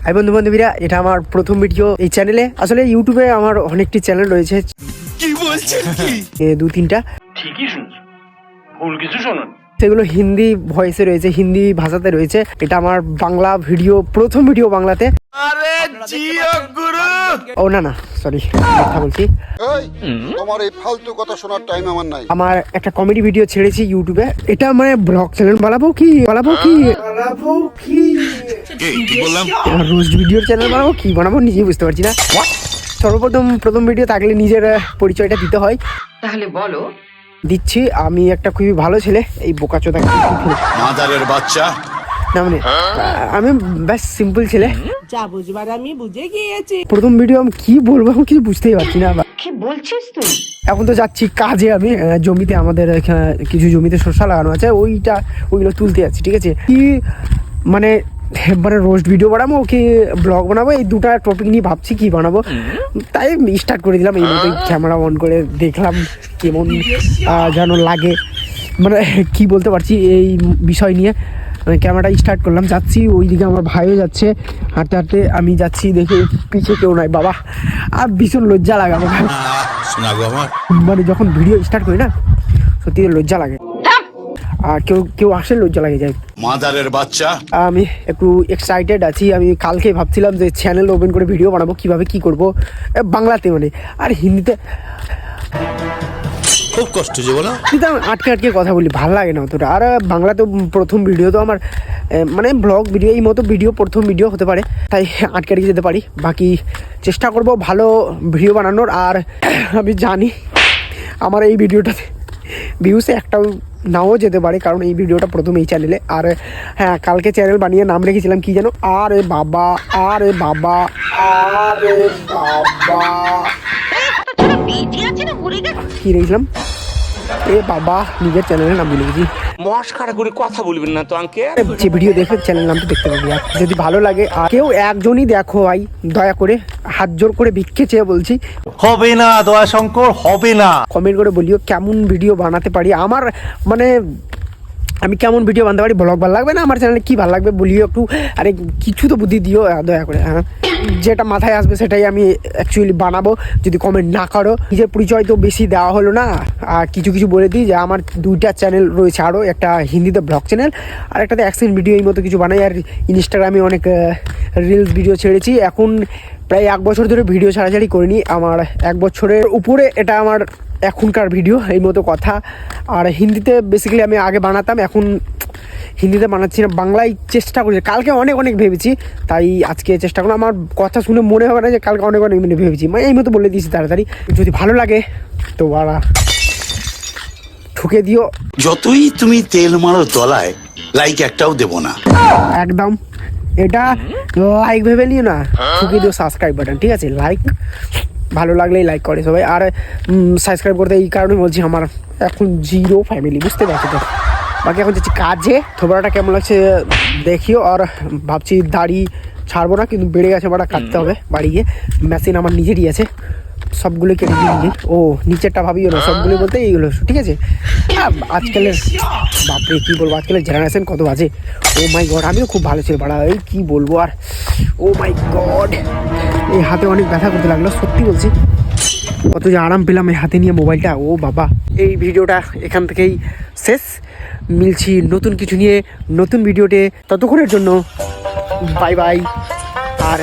High বন্ধু বান্ধবীরা এটা আমার প্রথম ভিডিও এই চ্যানেলে আসলে ইউটিউবে আমার অনেকটি চ্যানেল রয়েছে। কি বলছেন কি? এ, দু তিনটা ঠিকই শুনছো। ভুল কিছু শোনো সেগুলো হিন্দি ভয়েসে রয়েছে হিন্দি ভাষাতে রয়েছে। এটা আমার বাংলা ভিডিও প্রথম ভিডিও বাংলাতে। আরে জিও গুরু! ও না না সরি কথা বলছি। তোমার এই ফালতু কথা শোনার টাইম আমার নাই। আমার একটা কমেডি ভিডিও ছেড়েছি ইউটিউবে এটা মানে ব্লগ চ্যানেল বানাবো কি? বানাবো কি? বানাবো কি? কি বললাম? রোস্ট ভিডিওর চ্যানেল বানাবো কি? বানাবো নিজেই বুঝতে পারছি না। সর্বপ্রথম প্রথম ভিডিও থাকলে নিজের পরিচয়টা দিতে হয়। তাহলে বলো দিচ্ছি। আমি একটা খুবই ভালো ছেলে এই বোকাচোদা মাদারের বাচ্চা। না মানে আমি ব্যাস সিম্পল ছেলে। যা বুঝবার আমি বুঝে গিয়েছি। প্রথম ভিডিও আমি কি বলব আমি কিছু বুঝতেই পারছি না। কি বলছিস তুই? এখন তো যাচ্ছি কাজে আমি জমিতে আমাদের কিছু জমিতে শসা লাগানো আছে ওইটা ওইগুলো তুলতে যাচ্ছি ঠিক আছে? কি মানে মানে রোস্ট ভিডিও বানাবো কি ব্লগ বানাবো? এই দুটা টপিক নিয়ে ভাবছি কি বানাবো। তাই স্টার্ট করে দিলাম। এই ক্যামেরা অন করে দেখলাম কেমন যেন লাগে। মানে কি বলতে পারছি এই বিষয় নিয়ে। ক্যামেরাটা স্টার্ট করলাম। যাচ্ছি ওইদিকে আমার ভাইও যাচ্ছে। হাঁটতে হাঁটতে আমি যাচ্ছি দেখে পিছিয়ে কেউ নাই। বাবা আর ভীষণ লজ্জা লাগে আমার। মানে যখন ভিডিও স্টার্ট করি না সত্যি লজ্জা লাগে। আর কেউ কেউ আসে লজ্জা লাগে যায় মাদারের বাচ্চা? আমি একটু এক্সাইটেড আছি। আমি কালকে ভাবছিলাম যে চ্যানেল ওপেন করে ভিডিও বানাবো কীভাবে কি করব। বাংলাতে মানে। আর হিন্দিতে খুব কষ্ট যে বলো। কিন্তু আমি আটকে আটকে কথা বলি ভালো লাগে না অতটা। আর বাংলাতে প্রথম ভিডিও তো আমার মানে ব্লগ ভিডিও এই মতো ভিডিও প্রথম ভিডিও হতে পারে। তাই আটকে আটকে যেতে পারি। বাকি চেষ্টা করব ভালো ভিডিও বানানোর। আর আমি জানি আমার এই ভিডিওটাতে ভিউসে একটাও নাও যেতে পারে কারণ এই ভিডিওটা প্রথম এই চ্যানেলে আর হ্যাঁ কালকে চ্যানেল বানিয়ে নাম রেখেছিলাম কি যেন আরে বাবা আরে বাবা আরে বাবা। কি রেখেছিলাম? এ বাবা নিজের চ্যানেলের নাম ভুলে গেছি। মস্কারা করে কথা বলবেন না তো আঙ্কেল যে ভিডিও দেখে চ্যানেল নামটা দেখতে পাবি। আর যদি ভালো লাগে আর কেউ একজনই দেখো ভাই দয়া করে হাত জোর করে ভিক্ষে চেয়ে বলছি। হবে না দয়া শঙ্কর হবে না। কমেন্ট করে বলিও কেমন ভিডিও বানাতে পারি। আমার মানে আমি কেমন ভিডিও বানাতে পারি? ব্লগ ভালো লাগবে না আমার চ্যানেলে কি ভালো লাগবে বলিও একটু আরে কিছু তো বুদ্ধি দিও দয়া করে হ্যাঁ। যেটা মাথায় আসবে সেটাই আমি অ্যাকচুয়ালি বানাবো। যদি কমেন্ট না করো। নিজের পরিচয় তো বেশি দেওয়া হলো না। আর কিছু কিছু বলে দিই যে, আমার দুইটা চ্যানেল রয়েছে আরও একটা হিন্দিতে ব্লগ চ্যানেল আর একটাতে অ্যাকশন ভিডিও এই মতো কিছু বানাই। আর ইনস্টাগ্রামে অনেক রিলস ভিডিও ছেড়েছি। এখন প্রায় এক বছর ধরে ভিডিও ছাড়াছাড়ি করিনি। আমার এক বছরের উপরে এটা আমার এখনকার ভিডিও এই মতো কথা। আর হিন্দিতে বেসিক্যালি আমি আগে বানাতাম। এখন হিন্দিতে বানাচ্ছি না বাংলায় চেষ্টা করছি কালকে অনেক অনেক ভেবেছি তাই আজকে চেষ্টা করলাম। আমার কথা শুনে মনে হবে না যে কালকে অনেক অনেক মিনিট ভেবেছি। মানে এই মতো বলে দিয়েছি তাড়াতাড়ি। যদি ভালো লাগে তো বাড়া। ঠুকে দিও। যতই তুমি তেল মারো তলায় লাইক একটাও দেব না। একদম। এটা লাইক ভেবে নিও না। ঠুকে দিও সাবস্ক্রাইব বাটন ঠিক আছে? লাইক ভালো লাগলেই লাইক করে সবাই। আর সাবস্ক্রাইব করতে এই কারণে বলছি আমার এখন জিরো ফ্যামিলি বুঝতে পারছ তো? বাকি এখন যাচ্ছি কাজে। থোবরাটা কেমন লাগছে দেখিও আর ভাবছি দাড়ি ছাড়বো না কিন্তু বেড়ে গেছে বাড়া কাটতে হবে বাড়ি গিয়ে। মেশিন আমার নিজেরই আছে সবগুলো কেটে দিয়ে নিজে ও নিচেরটা ভাবিও না সবগুলো বলতে এইগুলো ঠিক আছে? আজকালের বাপরে কী বলব আজকালের জেনারেশন কত বাজে। ও মাই গড আমিও খুব ভালো ছিল বাড়া এই কী বলব আর ও মাই গড। এই হাতে অনেক ব্যথা করতে লাগল সত্যি বলছি। কত যে আরাম পেলাম এই হাতে নিয়ে মোবাইলটা ও বাবা। এই ভিডিওটা এখান থেকেই শেষ। মিলছি নতুন কিছু নিয়ে নতুন ভিডিওতে। ততক্ষণের জন্য বাই বাই আর